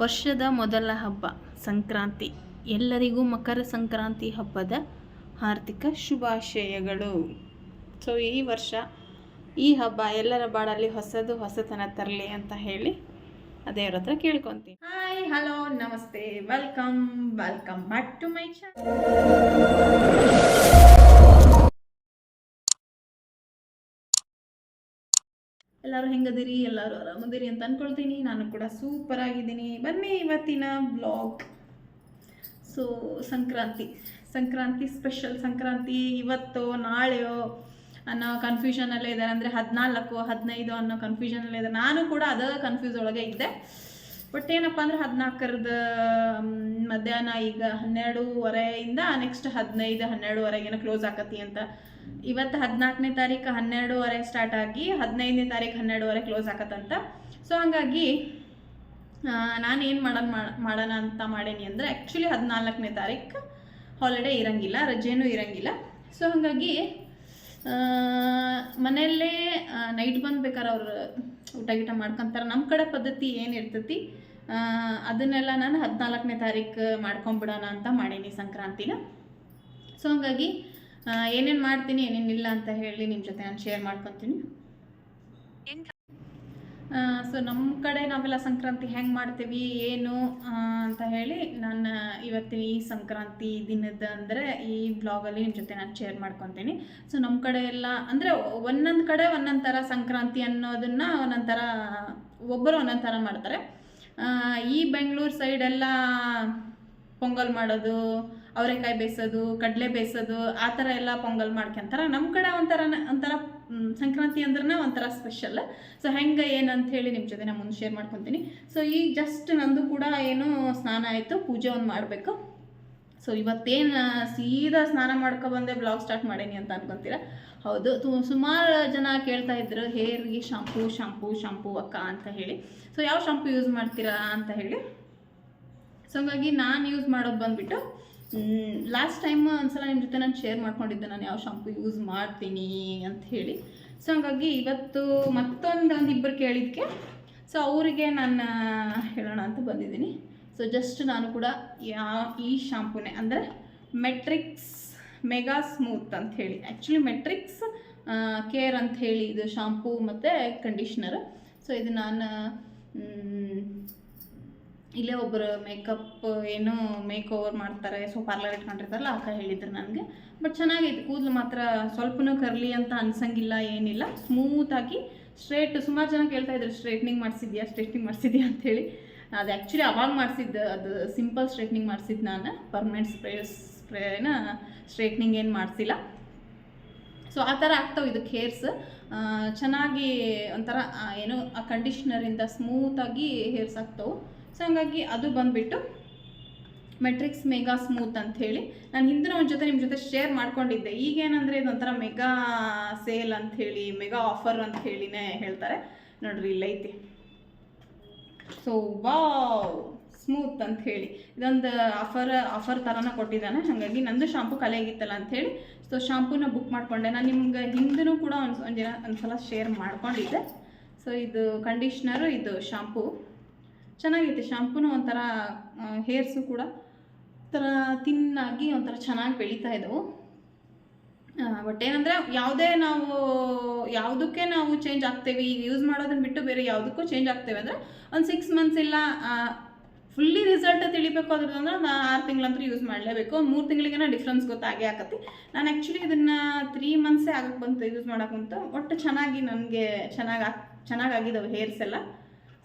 ವರ್ಷದ ಮೊದಲ ಹಬ್ಬ, ಸಂಕ್ರಾಂತಿ. ಎಲ್ಲರಿಗೂ ಮಕರ ಸಂಕ್ರಾಂತಿ ಹಬ್ಬದ ಆರ್ಥಿಕ ಶುಭಾಶಯಗಳು. ಸೊ ಈ ವರ್ಷ ಈ ಹಬ್ಬ ಎಲ್ಲರ ಬಾಡಲ್ಲಿ ಹೊಸದು ಹೊಸತನ ತರಲಿ ಅಂತ ಹೇಳಿ ದೇವ್ರ ಹತ್ರ ಕೇಳ್ಕೊತೀನಿ. ಹಾಯ್ ಹಲೋ ನಮಸ್ತೆ. Welcome welcome back to my channel ಎಲ್ಲರೂ ಹೆಂಗದಿರಿ? ಎಲ್ಲರೂ ಆರಾಮದಿರಿ ಅಂತ ಅಂದ್ಕೊಳ್ತೀನಿ ನಾನು ಕೂಡ ಸೂಪರ್ ಆಗಿದ್ದೀನಿ. ಬನ್ನಿ ಇವತ್ತಿನ vlog so Sankranti. Sankranti special Sankranti ಇವತ್ತು, ನಾಳೆಯೋ ಅನ್ನೋ ಕನ್ಫ್ಯೂಷನಲ್ಲೇ ಇದ್ದಾರೆ. ಅಂದರೆ ಹದಿನಾಲ್ಕು, ಹದಿನೈದು ಅನ್ನೋ ಕನ್ಫ್ಯೂಷನಲ್ಲೇ ಇದೆ ನಾನು ಕೂಡ ಅದ ಕನ್ಫ್ಯೂಸ್ ಒಳಗೆ ಇದ್ದೆ. ಬಟ್ ಏನಪ್ಪ ಅಂದ್ರೆ ಹದಿನಾಲ್ಕರದ ಮಧ್ಯಾಹ್ನ ಈಗ ಹನ್ನೆರಡೂವರೆಯಿಂದ ನೆಕ್ಸ್ಟ್ ಹದಿನೈದು, ಹನ್ನೆರಡುವರೆಗೇನೋ ಕ್ಲೋಸ್ ಆಕತಿ ಅಂತ ಇವತ್ತು ಹದಿನಾಲ್ಕನೇ ತಾರೀಕು ಹನ್ನೆರಡೂವರೆ ಸ್ಟಾರ್ಟ್ ಆಗಿ ಹದಿನೈದನೇ ತಾರೀಕು ಹನ್ನೆರಡುವರೆ ಕ್ಲೋಸ್ ಆಗತ್ತಂತ. ಸೊ ಹಾಗಾಗಿ ನಾನು ಏನು ಮಾಡೋಣ ಮಾಡೋಣ ಅಂತ ಮಾಡೇನಿ ಅಂದರೆ ಆ್ಯಕ್ಚುಲಿ ಹದಿನಾಲ್ಕನೇ ತಾರೀಕು ಹಾಲಿಡೇ ಇರಂಗಿಲ್ಲ ರಜೆನೂ ಇರಂಗಿಲ್ಲ. ಸೊ ಹಾಗಾಗಿ ಮನೆಯಲ್ಲೇ ನೈಟ್ ಬಂದು ಬೇಕಾದ್ರೆ ಅವ್ರು ಊಟ ಗೀಟ ಮಾಡ್ಕೊತಾರೆ. ನಮ್ಮ ಕಡೆ ಪದ್ಧತಿ ಏನು ಇರ್ತೈತಿ? ಅದನ್ನೆಲ್ಲ ನಾನು ಹದಿನಾಲ್ಕನೇ ತಾರೀಕು ಮಾಡ್ಕೊಂಬಿಡೋಣ ಅಂತ ಮಾಡೀನಿ ಸಂಕ್ರಾಂತಿನ. ಸೊ ಹಾಗಾಗಿ ಏನೇನು ಮಾಡ್ತೀನಿ ಏನೇನಿಲ್ಲ ಅಂತ ಹೇಳಿ ನಿಮ್ಮ ಜೊತೆ ನಾನು ಶೇರ್ ಮಾಡ್ಕೊತೀನಿ. ಸೊ ನಮ್ಮ ಕಡೆ ನಾವೆಲ್ಲ ಸಂಕ್ರಾಂತಿ ಹೆಂಗೆ ಮಾಡ್ತೀವಿ, ಏನು ಅಂತ ಹೇಳಿ ನಾನು ಇವತ್ತಿನ ಈ ಸಂಕ್ರಾಂತಿ ದಿನದ ಅಂದರೆ ಈ ಬ್ಲಾಗಲ್ಲಿ ನಿಮ್ಮ ಜೊತೆ ನಾನು ಶೇರ್ ಮಾಡ್ಕೊತೀನಿ. ಸೊ ನಮ್ಮ ಕಡೆ ಎಲ್ಲ ಅಂದರೆ ಒಂದೊಂದು ಕಡೆ ಒಂದೊಂದು ಥರ ಸಂಕ್ರಾಂತಿ ಅನ್ನೋದನ್ನು ಒಂದೊಂದು ಥರ ಒಬ್ಬರು ಒಂದೊಂದು ಥರ ಮಾಡ್ತಾರೆ. ಈ ಬೆಂಗಳೂರು ಸೈಡೆಲ್ಲ ಪೊಂಗಲ್ ಮಾಡೋದು ಅವರೆಕಾಯಿ ಬೇಯಿಸೋದು, ಕಡಲೆ ಬೇಯಿಸೋದು, ಆ ಥರ ಎಲ್ಲ ಪೊಂಗಲ್ ಮಾಡ್ಕೊಂತಾರೆ. ನಮ್ಮ ಕಡೆ ಒಂಥರ ಒಂಥರ ಸಂಕ್ರಾಂತಿ ಅಂದ್ರೆ ಒಂಥರ ಸ್ಪೆಷಲ್ ಸೊ ಹೆಂಗೆ, ಏನು ಅಂತ ಹೇಳಿ ನಿಮ್ಮ ಜೊತೆ ನಾನು ಮುಂದೆ ಶೇರ್ ಮಾಡ್ಕೊತೀನಿ. ಸೊ ಈಗ ಜಸ್ಟ್ ನಂದು ಕೂಡ ಏನು ಸ್ನಾನ ಆಯಿತು, ಪೂಜೆ ಒಂದು ಮಾಡಬೇಕು. ಸೊ ಇವತ್ತೇನು ಸೀದಾ ಸ್ನಾನ ಮಾಡ್ಕೊ ಬಂದೆ ಬ್ಲಾಗ್ ಸ್ಟಾರ್ಟ್ ಮಾಡೇನಿ ಅಂತ ಅನ್ಕೊಂತೀರ? ಹೌದು, ತು, ಸುಮಾರು ಜನ ಕೇಳ್ತಾ ಇದ್ರು, ಹೇರ್ಗೆ ಶಾಂಪೂ ಶಾಂಪೂ ಶಾಂಪೂ ಅಕ್ಕ ಅಂತ ಹೇಳಿ. ಸೊ ಯಾವ ಶಾಂಪೂ ಯೂಸ್ ಮಾಡ್ತೀರಾ ಅಂತ ಹೇಳಿ. ಸೊ ಹಂಗಾಗಿ ನಾನು ಯೂಸ್ ಮಾಡೋದು ಬಂದುಬಿಟ್ಟು ಲಾಸ್ಟ್ ಟೈಮ್ ಒಂದ್ಸಲ ನಿಮ್ಮ ಜೊತೆ ನಾನು ಶೇರ್ ಮಾಡ್ಕೊಂಡಿದ್ದೆ, ನಾನು ಯಾವ ಶಾಂಪು ಯೂಸ್ ಮಾಡ್ತೀನಿ ಅಂತ ಹೇಳಿ. ಸೊ ಹಂಗಾಗಿ ಇವತ್ತು ಮತ್ತೊಂದು ಒಂದು ಇಬ್ಬರು ಕೇಳಿದ್ದಕ್ಕೆ ಸೊ ಅವರಿಗೆ ನಾನು ಹೇಳೋಣ ಅಂತ ಬಂದಿದ್ದೀನಿ. ಸೊ ಜಸ್ಟ್ ನಾನು ಕೂಡ ಯಾ, ಈ ಶಾಂಪೂನೇ ಅಂದರೆ ಮೆಟ್ರಿಕ್ಸ್ ಮೆಗಾ ಸ್ಮೂತ್ ಅಂತ ಹೇಳಿ. ಆ್ಯಕ್ಚುಲಿ ಮೆಟ್ರಿಕ್ಸ್ ಕೇರ್ ಅಂತ ಹೇಳಿ ಇದು ಶಾಂಪೂ ಮತ್ತು ಕಂಡೀಷ್ನರ್ ಸೊ ಇದು ನಾನು ಇಲ್ಲೇ ಒಬ್ಬರು ಮೇಕಪ್ ಏನು ಮೇಕ್ ಓವರ್ ಮಾಡ್ತಾರೆ ಸೊ ಪಾರ್ಲರ್ ಇಟ್ಕೊಂಡಿರ್ತಾರಲ್ಲ ಅಕ್ಕ ಹೇಳಿದ್ರು ನನಗೆ. ಬಟ್ ಚೆನ್ನಾಗೈತೆ, ಕೂದಲು ಮಾತ್ರ ಸ್ವಲ್ಪನೂ ಕರ್ಲಿ ಅಂತ ಅನ್ಸಂಗಿಲ್ಲ, ಏನಿಲ್ಲ. ಸ್ಮೂತಾಗಿ ಸ್ಟ್ರೇಟ್ ಸುಮಾರು ಜನ ಕೇಳ್ತಾ ಇದ್ರು ಸ್ಟ್ರೇಟ್ನಿಂಗ್ ಮಾಡಿಸಿದ್ಯಾ ಸ್ಟ್ರೇಟ್ನಿಂಗ್ ಮಾಡಿಸಿದ್ಯಾ? ಅಂತೇಳಿ ಅದು ಆ್ಯಕ್ಚುಲಿ ಅವಾಗ ಮಾಡಿಸಿದ್ದು, ಅದು ಸಿಂಪಲ್ ಸ್ಟ್ರೇಟ್ನಿಂಗ್ ಮಾಡಿಸಿದ್ದು ನಾನು. ಪರ್ಮನೆಂಟ್ ಸ್ಪ್ರೇ ಸ್ಪ್ರೇನ ಸ್ಟ್ರೇಟ್ನಿಂಗ್ ಏನು ಮಾಡಿಸಿಲ್ಲ. ಸೊ ಆ ಥರ ಆಗ್ತಾವೆ ಇದು ಹೇರ್ಸ್ ಚೆನ್ನಾಗಿ ಒಂಥರ ಏನು, ಆ ಕಂಡೀಷ್ನರಿಂದ ಸ್ಮೂತಾಗಿ ಹೇರ್ಸ್ ಆಗ್ತಾವೆ. ಸೊ ಹಂಗಾಗಿ ಅದು ಬಂದುಬಿಟ್ಟು ಮೆಟ್ರಿಕ್ಸ್ ಮೆಗಾ ಸ್ಮೂತ್ ಅಂತ ಹೇಳಿ ನಾನು ಹಿಂದಿನ ಒಂದು ಜೊತೆ ನಿಮ್ಮ ಜೊತೆ ಶೇರ್ ಮಾಡ್ಕೊಂಡಿದ್ದೆ. ಈಗೇನಂದರೆ ಇದೊಂಥರ ಮೆಗಾ ಸೇಲ್ ಅಂತ ಹೇಳಿ ಮೆಗಾ ಆಫರ್ ಅಂತ ಹೇಳಿನೇ ಹೇಳ್ತಾರೆ. ನೋಡ್ರಿ ಇಲ್ಲೈತಿ ಸೊ ವಾವ್ ಸ್ಮೂತ್ ಅಂತ ಹೇಳಿ. ಇದೊಂದು ಆಫರ್ ಆಫರ್ ಥರನ ಕೊಟ್ಟಿದ್ದಾನೆ. ಹಾಗಾಗಿ ನಂದು ಶಾಂಪು ಅಂತ ಹೇಳಿ. ಸೊ ಶಾಂಪೂನ ಬುಕ್ ಮಾಡ್ಕೊಂಡೆ. ನಾನು ನಿಮ್ಗೆ ಹಿಂದೂ ಕೂಡ ಒಂದು ಒಂದು ದಿನ ಒಂದು ಸಲ ಶೇರ್ ಮಾಡ್ಕೊಂಡಿದ್ದೆ. ಸೊ ಇದು ಕಂಡೀಷ್ನರು ಇದು ಶಾಂಪೂ ಚೆನ್ನಾಗೈತೆ. ಶಾಂಪೂನು ಒಂಥರ ಹೇರ್ಸು ಕೂಡ ಒಂಥರ ತಿನ್ನಾಗಿ ಒಂಥರ ಚೆನ್ನಾಗಿ ಬೆಳೀತಾ ಇದ್ದವು ಬಟ್ ಏನಂದರೆ ಯಾವುದೇ ನಾವು, ಯಾವುದಕ್ಕೆ ನಾವು ಚೇಂಜ್ ಆಗ್ತೇವೆ, ಈಗ ಯೂಸ್ ಮಾಡೋದನ್ನ ಬಿಟ್ಟು ಬೇರೆ ಯಾವುದಕ್ಕೂ ಚೇಂಜ್ ಆಗ್ತೇವೆ ಅಂದರೆ ಒಂದು ಸಿಕ್ಸ್ ಮಂತ್ಸ್ ಇಲ್ಲ ಫುಲ್ಲಿ ರಿಸಲ್ಟ್ ತಿಳಿಬೇಕು ಅದ್ರದ್ದು ಅಂದ್ರೆ ನಾನು ಆರು ತಿಂಗಳಂತೂ ಯೂಸ್ ಮಾಡಲೇಬೇಕು. ಒಂದು ಮೂರು ನಾನು ಡಿಫ್ರೆನ್ಸ್ ಗೊತ್ತಾಗೇ ಆಕತಿ. ನಾನು ಆ್ಯಕ್ಚುಲಿ ಇದನ್ನು ತ್ರೀ ಮಂತ್ಸೇ ಆಗಕ್ಕೆ ಬಂತು ಯೂಸ್ ಮಾಡೋಕ್ಕಂತ ಒಟ್ಟು ಚೆನ್ನಾಗಿ ನನಗೆ ಚೆನ್ನಾಗಿ ಚೆನ್ನಾಗಾಗಿದ್ದಾವೆ ಹೇರ್ಸ್ ಎಲ್ಲ.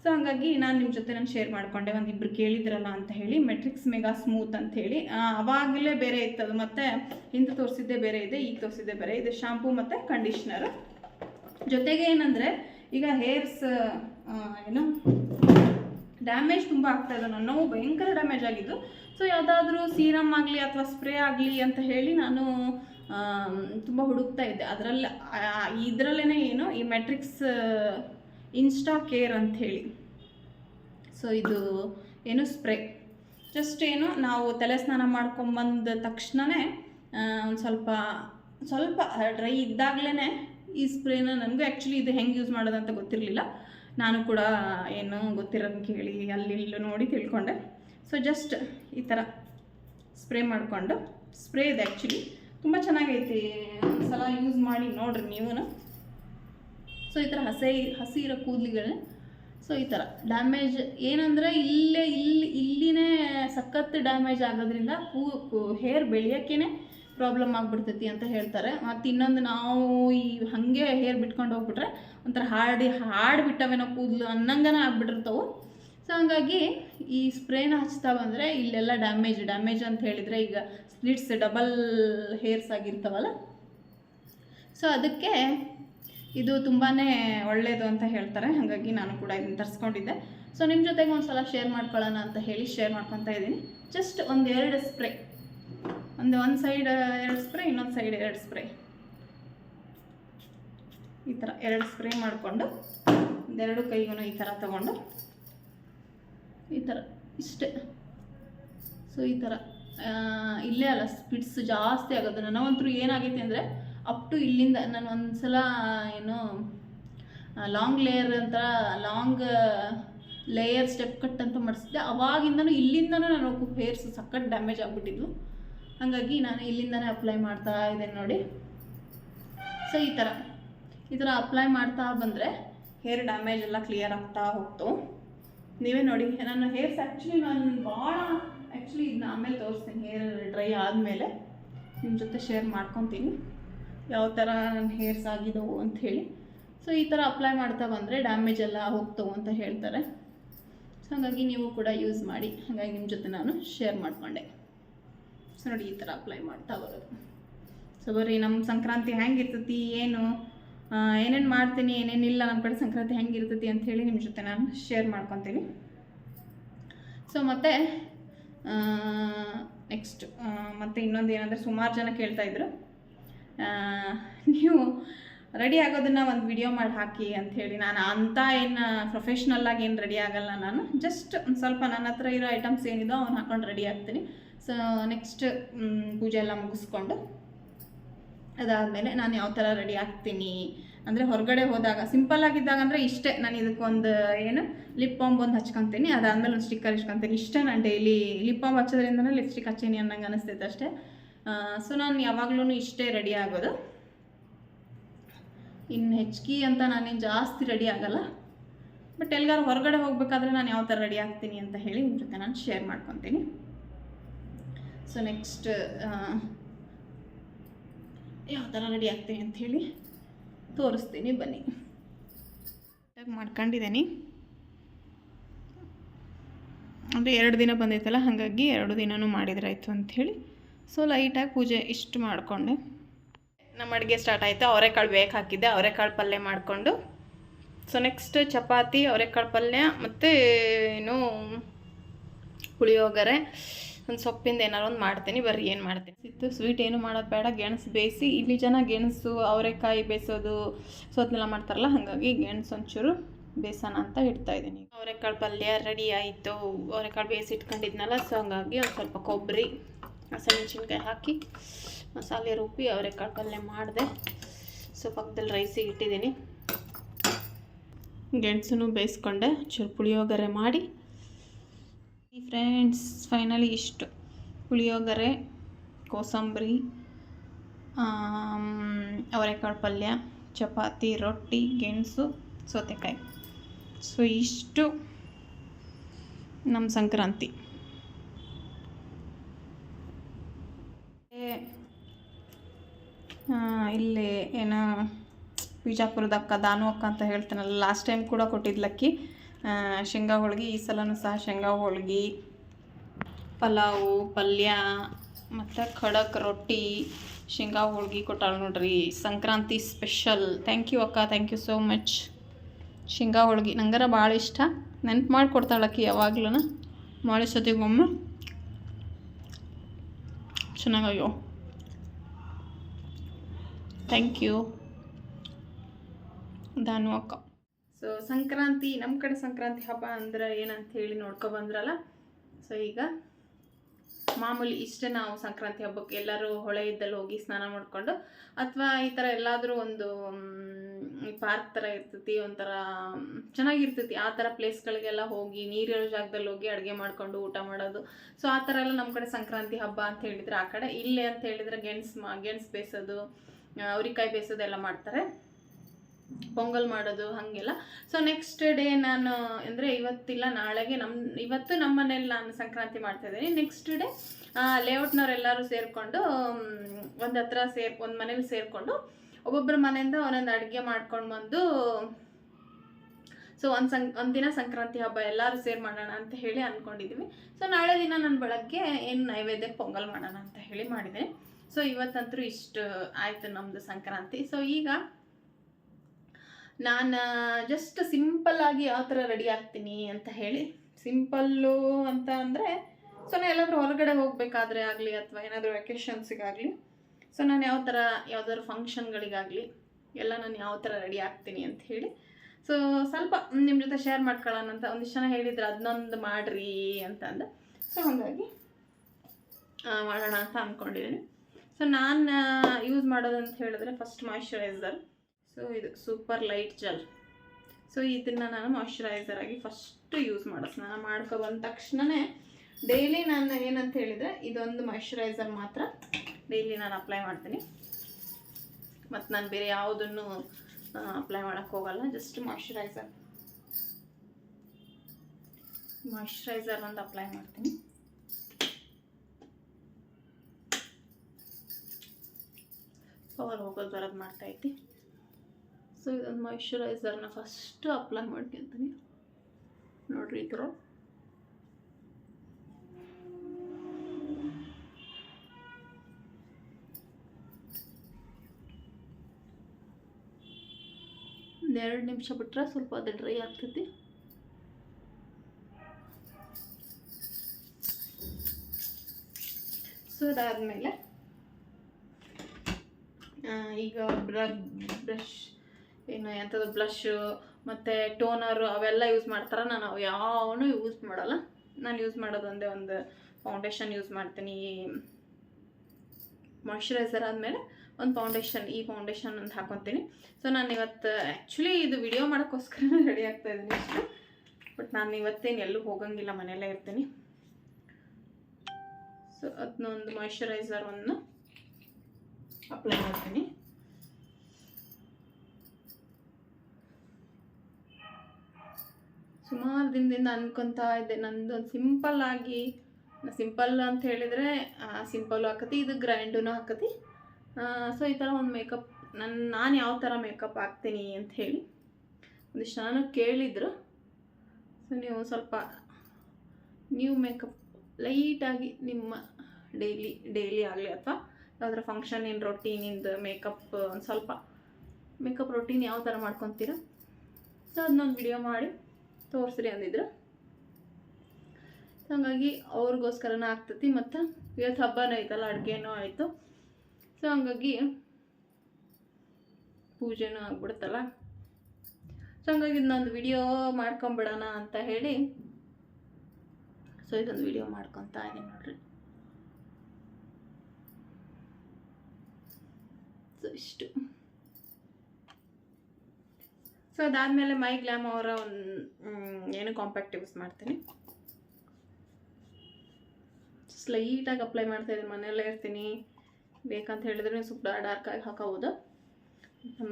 ಸೊ ಹಾಗಾಗಿ ನಾನು ನಿಮ್ಮ ಜೊತೆ ನಾನು ಶೇರ್ ಮಾಡಿಕೊಂಡೆ. ಒಂದು ಇಬ್ಬರು ಕೇಳಿದ್ರಲ್ಲ ಅಂತ ಹೇಳಿ ಮೆಟ್ರಿಕ್ಸ್ ಮೆಗಾ ಸ್ಮೂತ್ ಅಂತ ಹೇಳಿ. ಅವಾಗಲೇ ಬೇರೆ ಇತ್ತದು. ಮತ್ತು ಹಿಂದೆ ತೋರಿಸಿದ್ದೆ ಬೇರೆ ಇದೆ, ಈಗ ತೋರಿಸಿದ್ದೆ ಬೇರೆ ಇದೆ. ಶಾಂಪೂ ಮತ್ತು ಕಂಡೀಷ್ನರ್ ಜೊತೆಗೆ ಏನಂದರೆ, ಈಗ ಹೇರ್ಸ್ ಏನು ಡ್ಯಾಮೇಜ್ ತುಂಬ ಆಗ್ತಾ ಇದೆ. ನನ್ನ ನೋವು ಭಯಂಕರ ಡ್ಯಾಮೇಜ್ ಆಗಿದ್ದು. ಸೊ ಯಾವುದಾದ್ರೂ ಸೀರಮ್ ಆಗಲಿ ಅಥವಾ ಸ್ಪ್ರೇ ಆಗಲಿ ಅಂತ ಹೇಳಿ ನಾನು ತುಂಬ ಹುಡುಕ್ತಾ ಇದ್ದೆ. ಅದರಲ್ಲಿ ಇದರಲ್ಲೇ ಏನು, ಈ ಮೆಟ್ರಿಕ್ಸ್ ಇನ್ಸ್ಟಾ ಕೇರ್ ಅಂತ ಹೇಳಿ ಸೊ ಇದು ಏನು ಸ್ಪ್ರೇ ಜಸ್ಟ್ ಏನು, ನಾವು ತಲೆ ಸ್ನಾನ ಮಾಡ್ಕೊಂಬಂದ ತಕ್ಷಣವೇ ಒಂದು ಸ್ವಲ್ಪ ಸ್ವಲ್ಪ ಡ್ರೈ ಇದ್ದಾಗಲೇ ಈ ಸ್ಪ್ರೇನ ನನಗೂ ಆ್ಯಕ್ಚುಲಿ ಇದು ಹೆಂಗೆ ಯೂಸ್ ಮಾಡೋದಂತ ಗೊತ್ತಿರಲಿಲ್ಲ. ನಾನು ಕೂಡ ಏನು ಗೊತ್ತಿರೋದು ಕೇಳಿ, ಅಲ್ಲಿ ನೋಡಿ ತಿಳ್ಕೊಂಡೆ. ಸೊ ಜಸ್ಟ್ ಈ ಥರ ಸ್ಪ್ರೇ ಮಾಡಿಕೊಂಡು ಸ್ಪ್ರೇ ಇದೆ ಆ್ಯಕ್ಚುಲಿ ತುಂಬ ಚೆನ್ನಾಗೈತಿ ಒಂದು ಸಲ ಯೂಸ್ ಮಾಡಿ ನೋಡ್ರಿ ನೀವು ಸೊ ಈ ಥರ ಹಸೆ, ಹಸಿ ಇರೋ ಕೂದಲಿಗಳನ್ನ ಸೊ ಈ ಥರ ಡ್ಯಾಮೇಜ್ ಏನಂದರೆ ಇಲ್ಲೇ, ಇಲ್ಲಿ, ಇಲ್ಲಿನೇ ಸಖತ್ ಡ್ಯಾಮೇಜ್ ಆಗೋದ್ರಿಂದ ಕೂ ಹೇರ್ ಬೆಳೆಯೋಕ್ಕೇ ಪ್ರಾಬ್ಲಮ್ ಆಗಿಬಿಡ್ತೈತಿ ಅಂತ ಹೇಳ್ತಾರೆ. ಮತ್ತು ಇನ್ನೊಂದು ನಾವು ಈ ಹಾಗೆ ಹೇರ್ ಬಿಟ್ಕೊಂಡು ಹೋಗ್ಬಿಟ್ರೆ ಒಂಥರ ಹಾಡಿ, ಹಾಡು ಬಿಟ್ಟವೇನೋ ಕೂದಲು ಅನ್ನಂಗನ ಆಗ್ಬಿಟ್ಟಿರ್ತಾವೆ. ಸೊ ಹಂಗಾಗಿ ಈ ಸ್ಪ್ರೇನ ಹಚ್ತಾ ಬಂದರೆ ಇಲ್ಲೆಲ್ಲ ಡ್ಯಾಮೇಜ್ ಡ್ಯಾಮೇಜ್ ಅಂತ ಹೇಳಿದರೆ ಈಗ ಸ್ಪ್ಲಿಟ್ಸ್ ಡಬಲ್ ಹೇರ್ಸ್ ಆಗಿರ್ತಾವಲ್ಲ. ಸೊ ಅದಕ್ಕೆ ಇದು ತುಂಬಾ ಒಳ್ಳೆಯದು ಅಂತ ಹೇಳ್ತಾರೆ. ಹಾಗಾಗಿ ನಾನು ಕೂಡ ಇದನ್ನು ತರಿಸ್ಕೊಂಡಿದ್ದೆ. ಸೊ ನಿಮ್ಮ ಜೊತೆಗೆ ಒಂದು ಸಲ ಶೇರ್ ಮಾಡ್ಕೊಳ್ಳೋಣ ಅಂತ ಹೇಳಿ ಶೇರ್ ಮಾಡ್ಕೊತಾ ಇದ್ದೀನಿ. ಜಸ್ಟ್ ಒಂದು ಎರಡು ಸ್ಪ್ರೇ ಒಂದು ಒಂದು ಸೈಡ್ ಎರಡು ಸ್ಪ್ರೇ ಇನ್ನೊಂದು ಸೈಡ್ ಎರಡು ಸ್ಪ್ರೇ ಈ ಥರ ಎರಡು ಸ್ಪ್ರೇ ಮಾಡಿಕೊಂಡು, ಒಂದೆರಡು ಕೈಗೂ ಈ ಥರ ತಗೊಂಡು, ಈ ಥರ ಇಷ್ಟೇ. ಸೊ ಈ ಥರ ಇಲ್ಲೇ ಅಲ್ಲ ಸ್ಪಿಡ್ಸ್ ಜಾಸ್ತಿ ಆಗೋದು. ನನಗಂತೂ ಏನಾಗೈತೆ ಅಂದರೆ ಅಪ್ ಟು ಇಲ್ಲಿಂದ ನಾನು ಒಂದು ಸಲ ಏನು ಲಾಂಗ್ ಲೇಯರ್ ಅಂತ ಲಾಂಗ್ ಲೇಯರ್ ಸ್ಟೆಪ್ ಕಟ್ ಅಂತ ಮಾಡಿಸಿದ್ದೆ. ಅವಾಗಿಂದನೂ ಇಲ್ಲಿಂದನೂ ನಾನು ಹೇರ್ಸ್ ಸಖತ್ ಡ್ಯಾಮೇಜ್ ಆಗಿಬಿಟ್ಟಿದ್ವು. ಹಾಗಾಗಿ ನಾನು ಇಲ್ಲಿಂದನೇ ಅಪ್ಲೈ ಮಾಡ್ತಾ ಇದ್ದೇನೆ ನೋಡಿ. ಸೊ ಈ ಥರ ಈ ಥರ ಅಪ್ಲೈ ಮಾಡ್ತಾ ಬಂದರೆ ಹೇರ್ ಡ್ಯಾಮೇಜ್ ಎಲ್ಲ ಕ್ಲಿಯರ್ ಆಗ್ತಾ ಹೋಗ್ತು. ನೀವೇ ನೋಡಿ ನನ್ನ ಹೇರ್ಸ್ ಆ್ಯಕ್ಚುಲಿ ನಾನು ಭಾಳ ಆ್ಯಕ್ಚುಲಿ ಇದನ್ನ ಆಮೇಲೆ ತೋರಿಸ್ತೀನಿ. ಹೇರ್ ಡ್ರೈ ಆದಮೇಲೆ ನಿಮ್ಮ ಜೊತೆ ಶೇರ್ ಮಾಡ್ಕೊತೀನಿ. ಯಾವ ಥರ ನನ್ನ ಹೇರ್ಸ್ ಆಗಿದ್ದವು ಅಂಥೇಳಿ ಸೊ ಈ ಥರ ಅಪ್ಲೈ ಮಾಡ್ತಾ ಬಂದರೆ ಡ್ಯಾಮೇಜ್ ಎಲ್ಲ ಹೋಗ್ತವು ಅಂತ ಹೇಳ್ತಾರೆ. ಸೊ ಹಾಗಾಗಿ ನೀವು ಕೂಡ ಯೂಸ್ ಮಾಡಿ. ಹಾಗಾಗಿ ನಿಮ್ಮ ಜೊತೆ ನಾನು ಶೇರ್ ಮಾಡಿಕೊಂಡೆ. ಸೊ ನೋಡಿ ಈ ಥರ ಅಪ್ಲೈ ಮಾಡ್ತಾ ಬರೋದು. ಸೊ ಬರ್ರಿ ನಮ್ಮ ಸಂಕ್ರಾಂತಿ ಹೆಂಗಿರ್ತತಿ ಏನು ಏನೇನು ಮಾಡ್ತೀನಿ ಏನೇನಿಲ್ಲ ನಮ್ಮ ಕಡೆ ಸಂಕ್ರಾಂತಿ ಹೆಂಗಿರ್ತತಿ ಅಂತ ಹೇಳಿ ನಿಮ್ಮ ಜೊತೆ ನಾನು ಶೇರ್ ಮಾಡ್ಕೊತೀನಿ. ಸೊ ಮತ್ತು ನೆಕ್ಸ್ಟ್ ಮತ್ತು ಇನ್ನೊಂದು ಏನಂದರೆ ಸುಮಾರು ಜನ ಕೇಳ್ತಾ ಇದ್ರು. ಆ, ನೀವು ರೆಡಿ ಆಗೋದನ್ನು ಒಂದು ವಿಡಿಯೋ ಮಾಡಿ ಹಾಕಿ ಅಂತ ಹೇಳಿ ನಾನು ಅಂಥ ಏನು ಪ್ರೊಫೆಷ್ನಲ್ಲಾಗಿ ಏನು ರೆಡಿ ಆಗಲ್ಲ ನಾನು. ಜಸ್ಟ್ ಒಂದು ಸ್ವಲ್ಪ ನನ್ನ ಹತ್ರ ಇರೋ ಐಟಮ್ಸ್ ಏನಿದೋ ಅವ್ನು ಹಾಕೊಂಡು ರೆಡಿ ಆಗ್ತೀನಿ. ಸೊ ನೆಕ್ಸ್ಟ್ ಪೂಜೆ ಎಲ್ಲ ಮುಗಿಸ್ಕೊಂಡು ಅದಾದಮೇಲೆ ನಾನು ಯಾವ ಥರ ರೆಡಿ ಆಗ್ತೀನಿ. ಅಂದರೆ ಹೊರಗಡೆ ಹೋದಾಗ ಸಿಂಪಲ್ ಆಗಿದ್ದಾಗ ಅಂದರೆ ಇಷ್ಟೇ. ನಾನು ಇದಕ್ಕೊಂದು ಏನು ಲಿಪ್ ಬಾಂಬ್ ಒಂದು ಹಚ್ಕೊತೀನಿ. ಅದಾದಮೇಲೆ ಒಂದು ಸ್ಟಿಕ್ಕರ್ ಇಟ್ಕೊತೀನಿ ಇಷ್ಟೇ ನಾನು ಡೈಲಿ ಲಿಪ್ ಬಾಂಬ್ ಹಚ್ಚೋದ್ರಿಂದನೇ ಲಿಪ್ಸ್ಟಿಕ್ ಹಚ್ಚೀನಿ ಅನ್ನಂಗೆ ಅನಿಸ್ತೈತೆ ಅಷ್ಟೇ. ಸೊ ನಾನು ಯಾವಾಗ್ಲೂ ಇಷ್ಟೇ ರೆಡಿ ಆಗೋದು. ಇನ್ನು ಹೆಚ್ಚಿಗೆ ಅಂತ ನಾನೇನು ಜಾಸ್ತಿ ರೆಡಿ ಆಗಲ್ಲ. ಬಟ್ ಎಲ್ಗಾರು ಹೊರಗಡೆ ಹೋಗಬೇಕಾದ್ರೆ ನಾನು ಯಾವ ಥರ ರೆಡಿ ಆಗ್ತೀನಿ ಅಂತ ಹೇಳಿ ನಿಮ್ಮ ಜೊತೆ ನಾನು ಶೇರ್ ಮಾಡ್ಕೊತೀನಿ. ಸೊ ನೆಕ್ಸ್ಟ್ ಯಾವ ಥರ ರೆಡಿ ಆಗ್ತೀನಿ ಅಂತ ಹೇಳಿ ತೋರಿಸ್ತೀನಿ ಬನ್ನಿ. ಮಾಡ್ಕೊಂಡಿದ್ದೀನಿ ಅಂದರೆ ಎರಡು ದಿನ ಬಂದೈತಲ್ಲ, ಹಾಗಾಗಿ ಎರಡು ದಿನನೂ ಮಾಡಿದ್ರಾಯ್ತು ಅಂಥೇಳಿ ಸೊ ಲೈಟಾಗಿ ಪೂಜೆ ಇಷ್ಟು ಮಾಡಿಕೊಂಡೆ ನಮ್ಮ ಅಡುಗೆ ಸ್ಟಾರ್ಟ್ ಆಯಿತು. ಅವರೆಕಾಳು ಬೇಕು ಹಾಕಿದ್ದೆ. ಅವರೆಕಾಳು ಪಲ್ಯ ಮಾಡಿಕೊಂಡು. ಸೊ ನೆಕ್ಸ್ಟ್ ಚಪಾತಿ ಅವರೆಕಾಳು ಪಲ್ಯ ಮತ್ತು ಏನು ಪುಳಿಯೋಗರೆ. ಒಂದು ಸೊಪ್ಪಿಂದ ಏನಾರು ಒಂದು ಮಾಡ್ತೀನಿ. ಬರ್ರಿ ಏನು ಮಾಡ್ತೀನಿ? ಸಿತ್ತು ಸ್ವೀಟ್ ಏನು ಮಾಡೋದು ಬೇಡ. ಗೆಣಸು ಬೇಯಿಸಿ. ಇಲ್ಲಿ ಜನ ಗೆಣಸು ಅವರೆಕಾಯಿ ಬೇಯಿಸೋದು ಸೊ ಅದನ್ನೆಲ್ಲ ಮಾಡ್ತಾರಲ್ಲ ಹಾಗಾಗಿ ಗೆಣಸು ಒಂಚೂರು ಬೇಸನ ಅಂತ ಇಡ್ತಾ ಇದ್ದೀನಿ. ಅವರೆಕಾಳು ಪಲ್ಯ ರೆಡಿ ಆಯಿತು. ಅವರೆಕಾಳು ಬೇಯಿಸಿ ಇಟ್ಕೊಂಡಿದ್ನಲ್ಲ ಸೊ ಹಂಗಾಗಿ ಒಂದು ಸ್ವಲ್ಪ ಕೊಬ್ಬರಿ ಹಸಿಮೆಣ್ಸಿನ್ಕಾಯಿ ಹಾಕಿ ಮಸಾಲೆ ರುಬ್ಬಿ ಅವರೆಕಾಳು ಪಲ್ಯ ಮಾಡಿದೆ. ಸೊ, ಪಕ್ಕದಲ್ಲಿ ರೈಸಿಗೆ ಇಟ್ಟಿದ್ದೀನಿ. ಗೆಣಸನ್ನು ಬೇಯಿಸ್ಕೊಂಡೆ ಚೂರು ಪುಳಿಯೋಗರೆ ಮಾಡಿ. ಫ್ರೆಂಡ್ಸ್ ಫೈನಲಿ ಇಷ್ಟು. ಪುಳಿಯೋಗರೆ, ಕೋಸಂಬರಿ ಅವರೆಕಾಳು ಪಲ್ಯ ಚಪಾತಿ, ರೊಟ್ಟಿ, ಗೆಣಸು, ಸೌತೆಕಾಯಿ. ಸೊ, ಇಷ್ಟು ನಮ್ಮ ಸಂಕ್ರಾಂತಿ. ಇಲ್ಲಿ ಏನು ಬಿಜಾಪುರದ ಅಕ್ಕ ದಾನು ಅಕ್ಕ ಅಂತ ಹೇಳ್ತಾನಲ್ಲ ಲಾಸ್ಟ್ ಟೈಮ್ ಕೂಡ ಕೊಟ್ಟಿದ್ಲಕ್ಕಿ ಶೇಂಗಾ ಹೋಳ್ಗೆ, ಈ ಸಲನೂ ಸಹ ಶೇಂಗಾ ಹೋಳ್ಗೆ. ಪಲಾವು, ಪಲ್ಯ, ಮತ್ತು ಖಡಕ್ ರೊಟ್ಟಿ, ಶೇಂಗಾ ಹೋಳ್ಗೆ ಕೊಟ್ಟಾಳ ನೋಡ್ರಿ. ಸಂಕ್ರಾಂತಿ ಸ್ಪೆಷಲ್ ಥ್ಯಾಂಕ್ ಯು ಅಕ್ಕ ಥ್ಯಾಂಕ್ ಯು ಸೋ ಮಚ್ ಶೇಂಗಾ ಹೋಳ್ಗೆ, ನಂಗರ ಭಾಳ ಇಷ್ಟ. ನೆನ್ಪು ಮಾಡಿ ಕೊಡ್ತಾಳಕ್ಕಿ ಯಾವಾಗ್ಲೂ ಮಾಡಿ ಸತಿಗೊಮ್ಮೆ. ಚೆನ್ನಾಗಯ್ಯೋ. ಥ್ಯಾಂಕ್ ಯು ದಾನು ಅಕ್ಕ. ಸೊ ಸಂಕ್ರಾಂತಿ ನಮ್ಮ ಕಡೆ ಸಂಕ್ರಾಂತಿ ಹಬ್ಬ ಅಂದ್ರೆ ಏನಂತ ಹೇಳಿ ನೋಡ್ಕೊ ಬಂದ್ರಲ್ಲ? ಸೊ ಈಗ ಮಾಮೂಲಿ ಇಷ್ಟೇ ನಾವು ಸಂಕ್ರಾಂತಿ ಹಬ್ಬಕ್ಕೆ ಎಲ್ಲರೂ ಹೊಳೆ ಇದ್ದಲ್ಲಿ ಹೋಗಿ ಸ್ನಾನ ಮಾಡಿಕೊಂಡು ಅಥವಾ ಈ ಥರ ಎಲ್ಲಾದರೂ ಒಂದು ಪಾರ್ಕ್ ಥರ ಇರ್ತೈತಿ, ಒಂಥರ ಚೆನ್ನಾಗಿರ್ತೈತಿ. ಆ ಥರ ಪ್ಲೇಸ್ಗಳಿಗೆಲ್ಲ ಹೋಗಿ ನೀರಿರೋ ಜಾಗದಲ್ಲಿ ಹೋಗಿ ಅಡುಗೆ ಮಾಡಿಕೊಂಡು ಊಟ ಮಾಡೋದು. ಸೊ ಆ ಥರ ಎಲ್ಲ ನಮ್ಮ ಕಡೆ ಸಂಕ್ರಾಂತಿ ಹಬ್ಬ ಅಂತ ಹೇಳಿದರೆ ಆ ಕಡೆ. ಇಲ್ಲೇ ಅಂತ ಹೇಳಿದರೆ ಗೆಣಸು ಮಾ, ಗೆಣಸು ಬೇಯಿಸೋದು ಅವ್ರಿಕಾಯಿ ಬೇಸೋದೆಲ್ಲ ಎಲ್ಲ ಮಾಡ್ತಾರೆ. ಪೊಂಗಲ್ ಮಾಡೋದು ಹಾಗೆಲ್ಲ. ಸೊ ನೆಕ್ಸ್ಟ್ ಡೇ ನಾನು, ಅಂದರೆ ಇವತ್ತಿಲ್ಲ, ನಾಳೆಗೆ ನಮ್ಮ ಇವತ್ತು ನಮ್ಮ ಮನೇಲಿ ನಾನು ಸಂಕ್ರಾಂತಿ ಮಾಡ್ತಾ ಇದ್ದೀನಿ. ನೆಕ್ಸ್ಟ್ ಡೇ ಲೇಔಟ್ನವರೆಲ್ಲರೂ ಸೇರಿಕೊಂಡು ಒಂದು ಹತ್ರ ಸೇರ್, ಒಂದು ಮನೇಲಿ ಸೇರಿಕೊಂಡು ಒಬ್ಬೊಬ್ಬರ ಮನೆಯಿಂದ ಒಂದೊಂದು ಅಡುಗೆ ಮಾಡ್ಕೊಂಡು ಬಂದು ಸೊ ಒಂದು ಸಂ ಒಂದಿನ ಸಂಕ್ರಾಂತಿ ಹಬ್ಬ ಎಲ್ಲರೂ ಸೇರ್ ಮಾಡೋಣ ಅಂತ ಹೇಳಿ ಅಂದ್ಕೊಂಡಿದ್ದೀವಿ ಸೊ ನಾಳೆ ದಿನ ನಾನು ಬೆಳಗ್ಗೆ ಏನು ನೈವೇದ್ಯಕ್ಕೆ ಪೊಂಗಲ್ ಮಾಡೋಣ ಅಂತ ಹೇಳಿ ಮಾಡಿದ್ದೀನಿ ಸೊ ಇವತ್ತಂತೂ ಇಷ್ಟು ಆಯಿತು ನಮ್ಮದು ಸಂಕ್ರಾಂತಿ. ಸೊ ಈಗ ನಾನು ಜಸ್ಟ್ ಸಿಂಪಲ್ಲಾಗಿ ಯಾವ ಥರ ರೆಡಿ ಆಗ್ತೀನಿ ಅಂತ ಹೇಳಿ ಸಿಂಪಲ್ಲು ಅಂತ ಅಂದರೆ, ಸೊ ನಾನು ಎಲ್ಲಾದರೂ ಹೊರಗಡೆ ಹೋಗಬೇಕಾದ್ರೆ ಆಗಲಿ ಅಥವಾ ಏನಾದರೂ ವೆಕೇಷನ್ಸಿಗಾಗಲಿ ಸೊ ನಾನು ಯಾವ ಥರ ಯಾವ್ದಾದ್ರು ಫಂಕ್ಷನ್ಗಳಿಗಾಗಲಿ ಎಲ್ಲ ನಾನು ಯಾವ ಥರ ರೆಡಿ ಆಗ್ತೀನಿ ಅಂತ ಹೇಳಿ, ಸೊ ಸ್ವಲ್ಪ ನಿಮ್ಮ ಜೊತೆ ಶೇರ್ ಮಾಡ್ಕೊಳ್ಳೋಣ ಅಂತ ಒಂದಿಷ್ಟು ಜನ ಹೇಳಿದ್ರು ಅದನ್ನೊಂದು ಮಾಡಿರಿ ಅಂತ ಅಂದ. ಸೊ ಹಾಗಾಗಿ ಮಾಡೋಣ ಅಂತ ಅಂದ್ಕೊಂಡಿದ್ದೀನಿ ಸೊ ನಾನು ಯೂಸ್ ಮಾಡೋದಂತ ಹೇಳಿದ್ರೆ ಫಸ್ಟ್ ಮಾಯ್ಶ್ಚರೈಸರ್ ಸೊ ಇದು ಸೂಪರ್ ಲೈಟ್ ಜೆಲ್. ಸೊ ಇದನ್ನು ನಾನು ಮಾಯ್ಶ್ಚರೈಸರ್ ಆಗಿ ಫಸ್ಟು ಯೂಸ್ ಮಾಡೋ. ಸ್ನಾನ ಮಾಡ್ಕೊ ಬಂದ ತಕ್ಷಣವೇ ಡೈಲಿ ನಾನು ಏನಂತ ಹೇಳಿದರೆ ಇದೊಂದು ಮಾಯ್ಶ್ಚರೈಸರ್ ಮಾತ್ರ ಡೈಲಿ ನಾನು ಅಪ್ಲೈ ಮಾಡ್ತೀನಿ. ಮತ್ತು ನಾನು ಬೇರೆ ಯಾವುದನ್ನು ಅಪ್ಲೈ ಮಾಡೋಕ್ಕೆ ಹೋಗಲ್ಲ ಜಸ್ಟ್ ಮಾಯ್ಶ್ಚರೈಸರ್ ಮಾಯ್ಶ್ಚರೈಸರ್ ಒಂದು ಅಪ್ಲೈ ಮಾಡ್ತೀನಿ. ಪವರ್ ಹೋಗೋದು ಬರೋದು ಮಾಡ್ತೈತಿ ಸೊ ಇದೊಂದು ಮಾಯಿಶ್ಚರೈಸರ್ನ ಫಸ್ಟು ಅಪ್ಲೈ ಮಾಡ್ಕೊತೀನಿ. ನೋಡಿರಿ ಈ ಥರ ಒಂದೆರಡು ನಿಮಿಷ ಬಿಟ್ರೆ ಸ್ವಲ್ಪ ಅದು ಡ್ರೈ ಆಗ್ತೈತಿ. ಸೊ ಅದಾದಮೇಲೆ ಈಗ ಬ್ರ, ಬ್ರಷ್ ಏನು ಎಂಥದ್ದು ಬ್ಲಷು ಮತ್ತು ಟೋನರು ಅವೆಲ್ಲ ಯೂಸ್ ಮಾಡ್ತಾರೆ. ನಾನು ಅವು ಯಾವನು ಯೂಸ್ ಮಾಡಲ್ಲ. ನಾನು ಯೂಸ್ ಮಾಡೋದೊಂದೇ ಒಂದು ಫೌಂಡೇಶನ್ ಯೂಸ್ ಮಾಡ್ತೀನಿ. ಮಾಯ್ಶ್ಚರೈಸರ್ ಆದಮೇಲೆ ಒಂದು ಫೌಂಡೇಶನ್, ಈ ಫೌಂಡೇಶನ್ ಅಂತ ಹಾಕೊತೀನಿ. ಸೊ ನಾನು ಇವತ್ತು ಆ್ಯಕ್ಚುಲಿ ಇದು ವಿಡಿಯೋ ಮಾಡೋಕ್ಕೋಸ್ಕರ ರೆಡಿ ಆಗ್ತಾ ಇದ್ದೀನಿ ಇಷ್ಟು. ಬಟ್ ನಾನು ಇವತ್ತೇನು ಎಲ್ಲೂ ಹೋಗಂಗಿಲ್ಲ, ಮನೆಯಲ್ಲೇ ಇರ್ತೀನಿ. ಸೊ ಅದನ್ನೊಂದು ಒಂದು ಅಪ್ಲೈ ಮಾಡ್ತೀನಿ. ಸುಮಾರು ದಿನದಿಂದ ಅನ್ಕೊತಾ ಇದ್ದೆ. ನಂದು ಸಿಂಪಲ್ ಆಗಿ ಸಿಂಪಲ್ ಅಂತ ಹೇಳಿದರೆ ಸಿಂಪಲ್ಲು ಹಾಕತಿ ಇದು ಗ್ರ್ಯಾಂಡೂ ಹಾಕತಿ ಸೊ ಈ ಥರ ಒಂದು ಮೇಕಪ್ ನನ್ನ ನಾನು ಯಾವ ಥರ ಮೇಕಪ್ ಹಾಕ್ತೀನಿ ಅಂತ ಹೇಳಿ ಒಂದಿಷ್ಟು ನಾನು ಕೇಳಿದ್ರು. ಸೊ ನೀವು ಸ್ವಲ್ಪ ನೀವು ಮೇಕಪ್ ಲೈಟಾಗಿ ನಿಮ್ಮ ಡೈಲಿ ಡೈಲಿ ಆಗಲಿ ಅಥವಾ ಯಾವುದಾದ್ರು ಫಂಕ್ಷನ್ ಏನು ರೊಟೀನಿಂದ ಮೇಕಪ್ ಒಂದು ಸ್ವಲ್ಪ ಮೇಕಪ್ ರೊಟೀನ್ ಯಾವ ಥರ ಮಾಡ್ಕೊತೀರ, ಸೊ ಅದನ್ನೊಂದು ವಿಡಿಯೋ ಮಾಡಿ. ತೋರಿಸ್ರಿ ಅಂದಿದ್ರು. ಹಂಗಾಗಿ ಅವ್ರಿಗೋಸ್ಕರನ ಆಗ್ತತಿ ಮತ್ತು ಇವತ್ತು ಹಬ್ಬನೂ ಐತಲ್ಲ, ಅಡುಗೆನೂ ಆಯಿತು. ಸೊ ಹಂಗಾಗಿ ಪೂಜೆನೂ ಆಗ್ಬಿಡುತ್ತಲ್ಲ ಸೊ ಹಂಗಾಗಿ ಇದನ್ನೊಂದು ವಿಡಿಯೋ ಮಾಡ್ಕೊಂಬಿಡೋಣ ಅಂತ ಹೇಳಿ. ಸೊ ಇದೊಂದು ವಿಡಿಯೋ ಮಾಡ್ಕೊತಾ ಇದೀನಿ ನೋಡ್ರಿ. ಸೊ ಇಷ್ಟು. ಸೊ ಅದಾದಮೇಲೆ ಮೈ ಗ್ಲಾಮ್ ಅವರ ಒಂದು ಏನು ಕಾಂಪ್ಯಾಕ್ಟ್ ಯೂಸ್ ಮಾಡ್ತೀನಿ. ಸ್ಲೈಟಾಗಿ ಅಪ್ಲೈ ಮಾಡ್ತಾ ಇದ್ದೀನಿ, ಮನೆಯಲ್ಲೇ ಇರ್ತೀನಿ. ಬೇಕಂತ ಹೇಳಿದ್ರೆ ಸ್ವಲ್ಪ ಡಾರ್ಕಾಗಿ ಹಾಕೋಬೋದು